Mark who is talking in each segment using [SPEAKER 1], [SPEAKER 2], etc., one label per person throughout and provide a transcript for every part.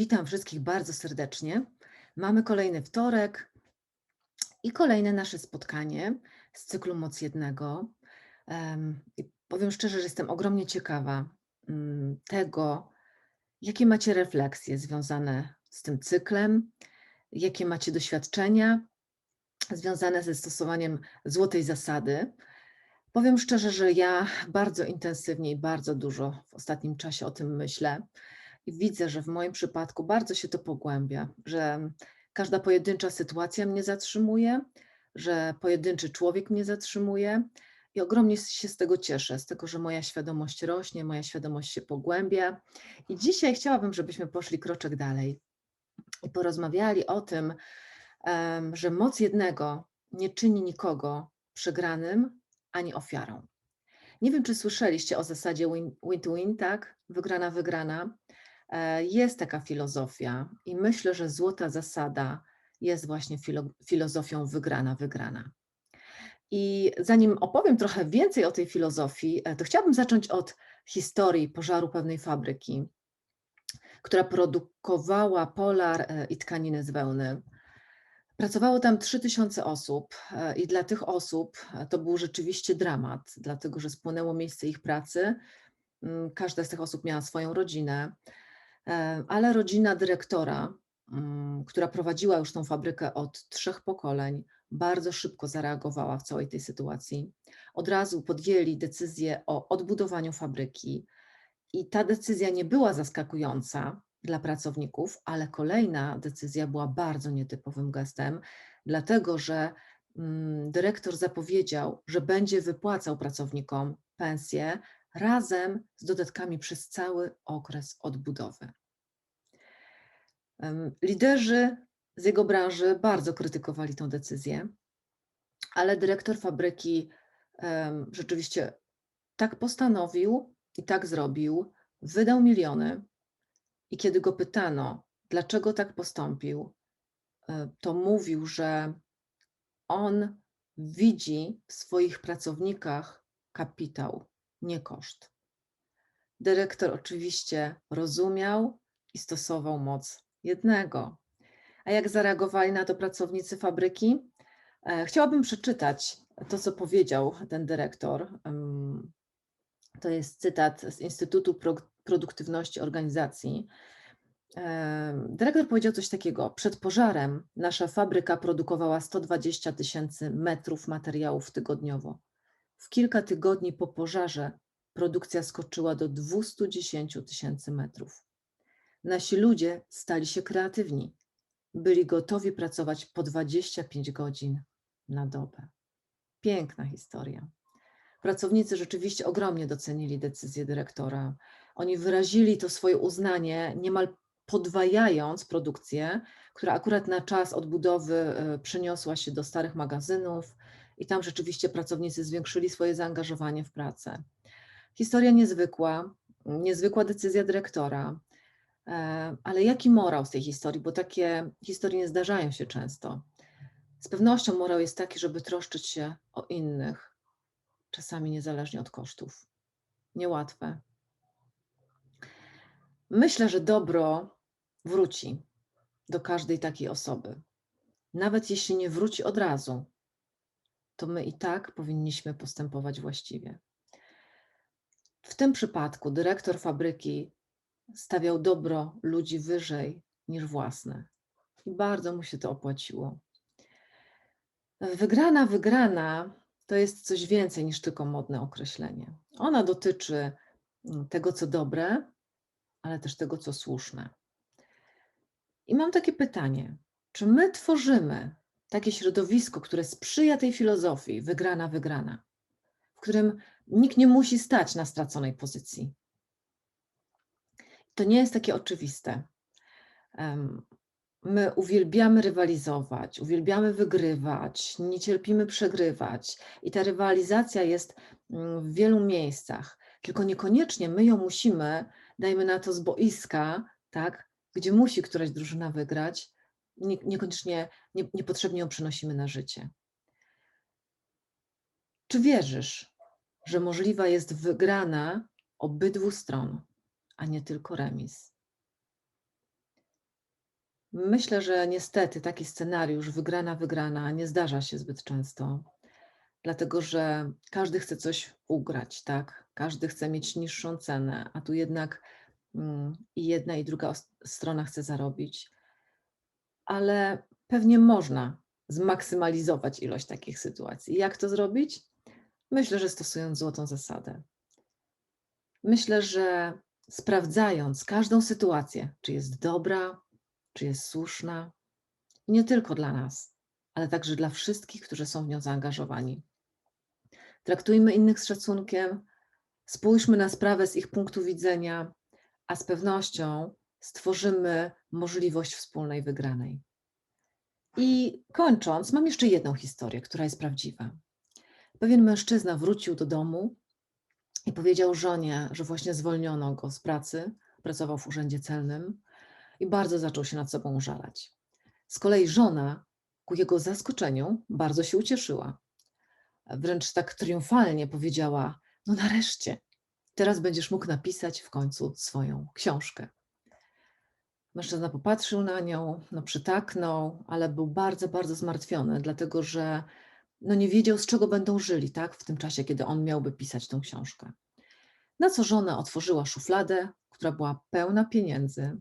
[SPEAKER 1] Witam wszystkich bardzo serdecznie. Mamy kolejny wtorek i kolejne nasze spotkanie z cyklu Moc Jednego. I powiem szczerze, że jestem ogromnie ciekawa mm, tego, jakie macie refleksje związane z tym cyklem, jakie macie doświadczenia związane ze stosowaniem złotej zasady. Powiem szczerze, że ja bardzo intensywnie i bardzo dużo w ostatnim czasie o tym myślę. I widzę, że w moim przypadku bardzo się to pogłębia, że każda pojedyncza sytuacja mnie zatrzymuje, że pojedynczy człowiek mnie zatrzymuje i ogromnie się z tego cieszę, z tego, że moja świadomość rośnie, moja świadomość się pogłębia. I dzisiaj chciałabym, żebyśmy poszli kroczek dalej i porozmawiali o tym, że moc jednego nie czyni nikogo przegranym ani ofiarą. Nie wiem, czy słyszeliście o zasadzie win- win-to-win, tak? Wygrana, wygrana. E, Jest taka filozofia i myślę, że złota zasada jest właśnie filo- filozofią wygrana, wygrana. I zanim opowiem trochę więcej o tej filozofii, e, to chciałabym zacząć od historii pożaru pewnej fabryki, która produkowała polar e, i tkaniny z wełny. Pracowało tam 3000 osób i dla tych osób to był rzeczywiście dramat, dlatego że spłonęło miejsce ich pracy. Mm, Każda z tych osób miała swoją rodzinę, ale rodzina dyrektora, mm, która prowadziła już tą fabrykę od trzech pokoleń, bardzo szybko zareagowała w całej tej sytuacji. Od razu podjęli decyzję o odbudowaniu fabryki i ta decyzja nie była zaskakująca dla pracowników, ale kolejna decyzja była bardzo nietypowym gestem, dlatego że mm, dyrektor zapowiedział, że będzie wypłacał pracownikom pensję razem z dodatkami przez cały okres odbudowy. Liderzy z jego branży bardzo krytykowali tę decyzję, ale dyrektor fabryki rzeczywiście tak postanowił i tak zrobił, wydał miliony. I kiedy go pytano, dlaczego tak postąpił, e, to mówił, że on widzi w swoich pracownikach kapitał, nie koszt. Dyrektor oczywiście rozumiał i stosował moc jednego. A jak zareagowali na to pracownicy fabryki? E, Chciałabym przeczytać to, co powiedział ten dyrektor. To jest cytat z Instytutu Pro- Produktywności Organizacji. Em, Dyrektor powiedział coś takiego. Przed pożarem nasza fabryka produkowała 120 tysięcy metrów materiałów tygodniowo. W kilka tygodni po pożarze produkcja skoczyła do 210 tysięcy metrów. Nasi ludzie stali się kreatywni. Byli gotowi pracować po 25 godzin na dobę. Piękna historia. Pracownicy rzeczywiście ogromnie docenili decyzję dyrektora. Oni wyrazili to swoje uznanie, niemal podwajając produkcję, która akurat na czas odbudowy e, przeniosła się do starych magazynów i tam rzeczywiście pracownicy zwiększyli swoje zaangażowanie w pracę. Historia niezwykła, niezwykła decyzja dyrektora. E, Ale jaki morał z tej historii? Bo takie historie nie zdarzają się często. Z pewnością morał jest taki, żeby troszczyć się o innych, czasami niezależnie od kosztów. Niełatwe. Myślę, że dobro wróci do każdej takiej osoby. Nawet jeśli nie wróci od razu, to my i tak powinniśmy postępować właściwie. W tym przypadku dyrektor fabryki stawiał dobro ludzi wyżej niż własne i bardzo mu się to opłaciło. Wygrana, wygrana to jest coś więcej niż tylko modne określenie. Ona dotyczy mm, tego, co dobre, ale też tego, co słuszne. I mam takie pytanie: czy my tworzymy takie środowisko, które sprzyja tej filozofii wygrana, wygrana, w którym nikt nie musi stać na straconej pozycji? To nie jest takie oczywiste. My uwielbiamy rywalizować, uwielbiamy wygrywać, nie cierpimy przegrywać. I ta rywalizacja jest mm, w wielu miejscach, tylko niekoniecznie my ją musimy, dajmy na to z boiska, tak, gdzie musi któraś drużyna wygrać, nie, niekoniecznie, nie, niepotrzebnie ją przenosimy na życie. Czy wierzysz, że możliwa jest wygrana obydwu stron, a nie tylko remis? Myślę, że niestety taki scenariusz wygrana, wygrana nie zdarza się zbyt często, dlatego że każdy chce coś ugrać, tak? Każdy chce mieć niższą cenę, a tu jednak mm, i jedna, i druga strona chce zarobić. Ale pewnie można zmaksymalizować ilość takich sytuacji. Jak to zrobić? Myślę, że stosując złotą zasadę. Myślę, że sprawdzając każdą sytuację, czy jest dobra, czy jest słuszna, i nie tylko dla nas, ale także dla wszystkich, którzy są w nią zaangażowani. Traktujmy innych z szacunkiem, spójrzmy na sprawę z ich punktu widzenia, a z pewnością stworzymy możliwość wspólnej wygranej. I kończąc, mam jeszcze jedną historię, która jest prawdziwa. Pewien mężczyzna wrócił do domu i powiedział żonie, że właśnie zwolniono go z pracy, pracował w urzędzie celnym i bardzo zaczął się nad sobą użalać. Z kolei żona, ku jego zaskoczeniu, bardzo się ucieszyła. Wręcz tak triumfalnie powiedziała: No nareszcie, teraz będziesz mógł napisać w końcu swoją książkę. Mężczyzna popatrzył na nią, no przytaknął, ale był bardzo, bardzo zmartwiony, dlatego że no nie wiedział, z czego będą żyli, tak, w tym czasie, kiedy on miałby pisać tą książkę. Na co żona otworzyła szufladę, która była pełna pieniędzy.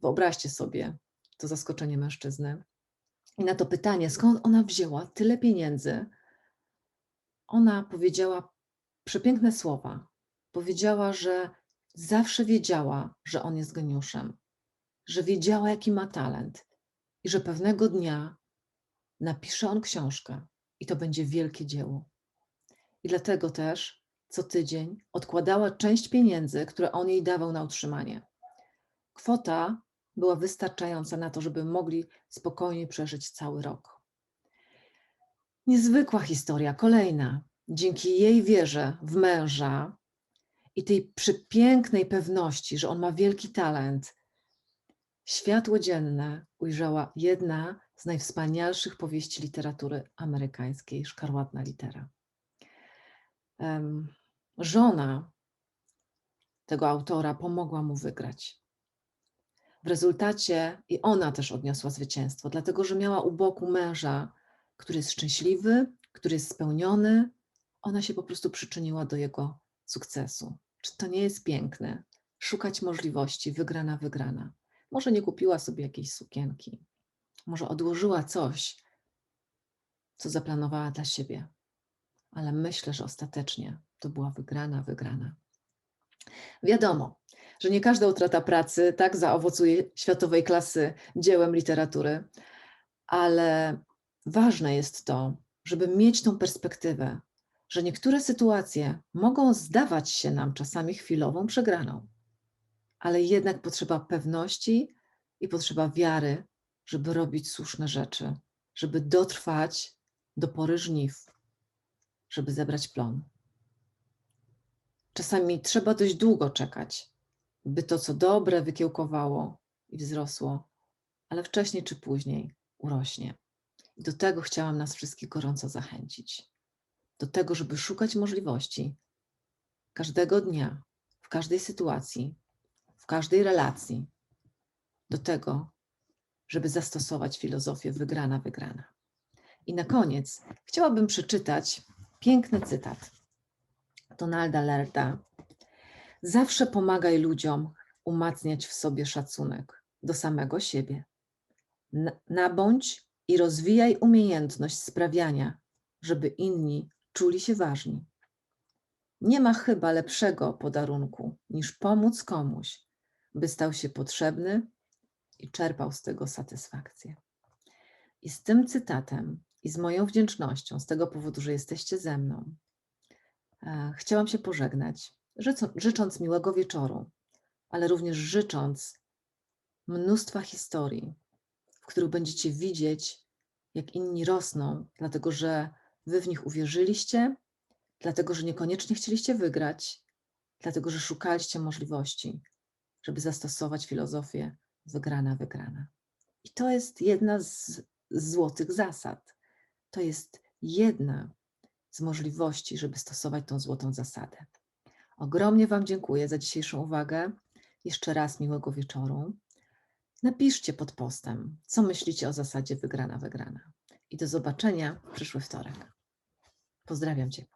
[SPEAKER 1] Wyobraźcie sobie to zaskoczenie mężczyzny. I na to pytanie, skąd ona wzięła tyle pieniędzy, ona powiedziała przepiękne słowa. Powiedziała, że zawsze wiedziała, że on jest geniuszem, że wiedziała, jaki ma talent i że pewnego dnia napisze on książkę i to będzie wielkie dzieło. I dlatego też co tydzień odkładała część pieniędzy, które on jej dawał na utrzymanie. Kwota była wystarczająca na to, żeby mogli spokojnie przeżyć cały rok. Niezwykła historia, kolejna. Dzięki jej wierze w męża i tej przepięknej pewności, że on ma wielki talent, światło dzienne ujrzała jedna z najwspanialszych powieści literatury amerykańskiej, Szkarłatna litera. Żona tego autora pomogła mu wygrać. W rezultacie i ona też odniosła zwycięstwo, dlatego że miała u boku męża, który jest szczęśliwy, który jest spełniony. Ona się po prostu przyczyniła do jego sukcesu. Czy to nie jest piękne? Szukać możliwości, wygrana, wygrana. Może nie kupiła sobie jakiejś sukienki, może odłożyła coś, co zaplanowała dla siebie, ale myślę, że ostatecznie to była wygrana, wygrana. Wiadomo, że nie każda utrata pracy tak zaowocuje światowej klasy dziełem literatury, ale ważne jest to, żeby mieć tą perspektywę, że niektóre sytuacje mogą zdawać się nam czasami chwilową przegraną, ale jednak potrzeba pewności i potrzeba wiary, żeby robić słuszne rzeczy, żeby dotrwać do pory żniw, żeby zebrać plon. Czasami trzeba dość długo czekać, by to, co dobre, wykiełkowało i wzrosło, ale wcześniej czy później urośnie. I do tego chciałam nas wszystkich gorąco zachęcić. Do tego, żeby szukać możliwości każdego dnia, w każdej sytuacji, w każdej relacji, do tego, żeby zastosować filozofię wygrana, wygrana. I na koniec chciałabym przeczytać piękny cytat Donalda Lerda. Zawsze pomagaj ludziom umacniać w sobie szacunek do samego siebie. Nabądź i rozwijaj umiejętność sprawiania, żeby inni czuli się ważni. Nie ma chyba lepszego podarunku niż pomóc komuś, by stał się potrzebny i czerpał z tego satysfakcję. I z tym cytatem i z moją wdzięcznością z tego powodu, że jesteście ze mną, e, chciałam się pożegnać, życząc miłego wieczoru, ale również życząc mnóstwa historii, w których będziecie widzieć, jak inni rosną, dlatego że wy w nich uwierzyliście, dlatego że niekoniecznie chcieliście wygrać, dlatego że szukaliście możliwości, żeby zastosować filozofię wygrana, wygrana. I to jest jedna z złotych zasad. To jest jedna z możliwości, żeby stosować tą złotą zasadę. Ogromnie Wam dziękuję za dzisiejszą uwagę. Jeszcze raz miłego wieczoru. napiszcie pod postem, co myślicie o zasadzie wygrana, wygrana. I do zobaczenia w przyszły wtorek. Pozdrawiam Cię.